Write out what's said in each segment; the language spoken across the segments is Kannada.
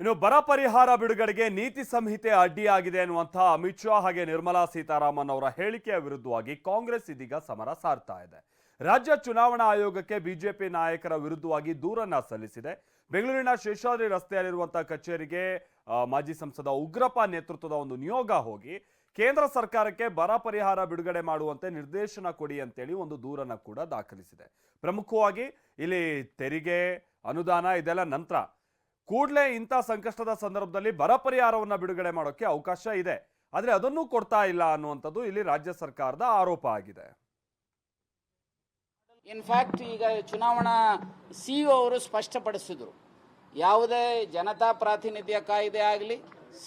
ಇನ್ನು ಬರ ಪರಿಹಾರ ಬಿಡುಗಡೆಗೆ ನೀತಿ ಸಂಹಿತೆ ಅಡ್ಡಿಯಾಗಿದೆ ಎನ್ನುವಂತಹ ಅಮಿತ್ ಶಾ ಹಾಗೆ ನಿರ್ಮಲಾ ಸೀತಾರಾಮನ್ ಅವರ ಹೇಳಿಕೆಯ ವಿರುದ್ಧವಾಗಿ ಕಾಂಗ್ರೆಸ್ ಇದೀಗ ಸಮರ ಸಾರ್ತಾ ಇದೆ. ರಾಜ್ಯ ಚುನಾವಣಾ ಆಯೋಗಕ್ಕೆ ಬಿಜೆಪಿ ನಾಯಕರ ವಿರುದ್ಧವಾಗಿ ದೂರನ್ನ ಸಲ್ಲಿಸಿದೆ. ಬೆಂಗಳೂರಿನ ಶೇಷಾದ್ರಿ ರಸ್ತೆಯಲ್ಲಿರುವಂತಹ ಕಚೇರಿಗೆ ಮಾಜಿ ಸಂಸದ ಉಗ್ರಪ್ಪ ನೇತೃತ್ವದ ಒಂದು ನಿಯೋಗ ಹೋಗಿ ಕೇಂದ್ರ ಸರ್ಕಾರಕ್ಕೆ ಬರ ಪರಿಹಾರ ಬಿಡುಗಡೆ ಮಾಡುವಂತೆ ನಿರ್ದೇಶನ ಕೊಡಿ ಅಂತೇಳಿ ಒಂದು ದೂರನ್ನ ಕೂಡ ದಾಖಲಿಸಿದೆ. ಪ್ರಮುಖವಾಗಿ ಇಲ್ಲಿ ತೆರಿಗೆ, ಅನುದಾನ ಇದೆಲ್ಲ ನಂತರ ಕೂಡಲೇ ಇಂಥ ಸಂಕಷ್ಟದ ಸಂದರ್ಭದಲ್ಲಿ ಬರ ಪರಿಹಾರವನ್ನ ಬಿಡುಗಡೆ ಮಾಡೋಕೆ ಅವಕಾಶ ಇದೆ. ಆದರೆ ಅದನ್ನೂ ಕೊಡ್ತಾ ಇಲ್ಲ ಅನ್ನುವಂಥದ್ದು ಇಲ್ಲಿ ರಾಜ್ಯ ಸರ್ಕಾರದ ಆರೋಪ ಆಗಿದೆ. ಇನ್ಫ್ಯಾಕ್ಟ್ ಈಗ ಚುನಾವಣಾ ಸಿ ಅವರು ಸ್ಪಷ್ಟಪಡಿಸಿದರು. ಯಾವುದೇ ಜನತಾ ಪ್ರಾತಿನಿಧ್ಯ ಕಾಯ್ದೆ ಆಗಲಿ,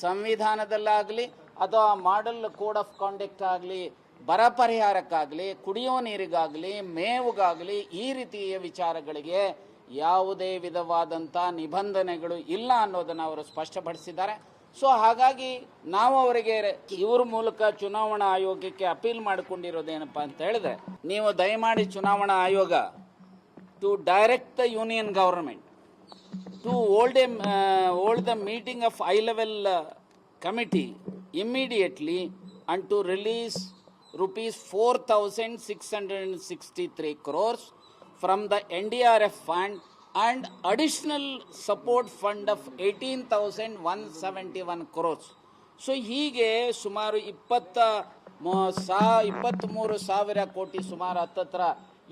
ಸಂವಿಧಾನದಲ್ಲಾಗಲಿ, ಅಥವಾ ಮಾಡೆಲ್ ಕೋಡ್ ಆಫ್ ಕಾಂಡಕ್ಟ್ ಆಗಲಿ, ಬರ ಪರಿಹಾರಕ್ಕಾಗಲಿ, ಕುಡಿಯೋ ನೀರಿಗಾಗಲಿ, ಮೇವುಗಾಗಲಿ ಈ ರೀತಿಯ ವಿಚಾರಗಳಿಗೆ ಯಾವುದೇ ವಿಧವಾದಂಥ ನಿಬಂಧನೆಗಳು ಇಲ್ಲ ಅನ್ನೋದನ್ನು ಅವರು ಸ್ಪಷ್ಟಪಡಿಸಿದ್ದಾರೆ. ಸೊ ಹಾಗಾಗಿ ನಾವು ಅವರಿಗೆ ಇವ್ರ ಮೂಲಕ ಚುನಾವಣಾ ಆಯೋಗಕ್ಕೆ ಅಪೀಲ್ ಮಾಡಿಕೊಂಡಿರೋದೇನಪ್ಪ ಅಂತ ಹೇಳಿದ್ರೆ, ನೀವು ದಯಮಾಡಿ ಚುನಾವಣಾ ಆಯೋಗ to direct the union government to hold a hold the meeting of high level committee immediately and to release rupees 4663 crores from the NDRF fund and additional support fund of 18171 crores. So ಹೀಗೆ ಸುಮಾರು ಇಪ್ಪತ್ತ ಸಾ ಇಪ್ಪತ್ತ್ಮೂರು ಸಾವಿರ ಕೋಟಿ ಸುಮಾರು ಹತ್ತತ್ರ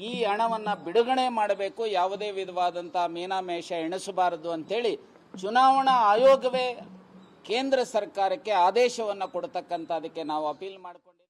ಈ ಹಣವನ್ನು ಬಿಡುಗಡೆ ಮಾಡಬೇಕು, ಯಾವುದೇ ವಿಧವಾದಂಥ ಮೀನಾಮೇಷ ಎಣಿಸಬಾರದು ಅಂತೇಳಿ ಚುನಾವಣಾ ಆಯೋಗವೇ ಕೇಂದ್ರ ಸರ್ಕಾರಕ್ಕೆ ಆದೇಶವನ್ನು ಕೊಡ್ತಕ್ಕಂಥ ಅದಕ್ಕೆ ನಾವು ಅಪೀಲ್ ಮಾಡ್ಕೊಂಡು